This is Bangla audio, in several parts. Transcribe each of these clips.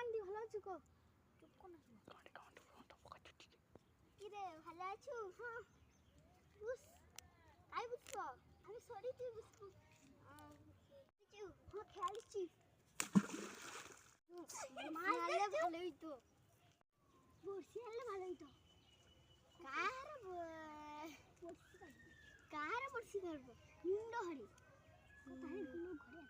কান্দি ভালো আছো গো? চুপ কর না কি রে ভালো আছো? হ্যাঁ। বুঝ আই বুঝব আমি সরি তুই বুঝব হ্যাঁ খেয়ালছি মারলে ভালোই তো। বর্ষি আনলে ভালোই তো। কার কার বর্ষি করব? মুন্ড হরি।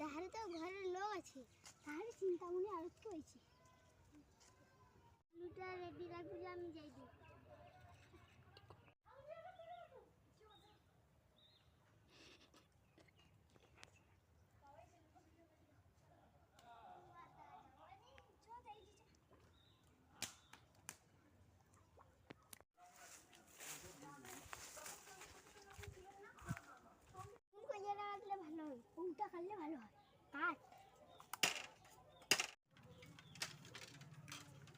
তাহারে তো ঘরের লোক আছে। তাহারে চিন্তা মনে আলুটা রেডি রাখবি আমি যাই কোন কইয়াটা রাখলে ভালো হয় কোনটা খাইলে ভালো হয় কাঠ পুজোটা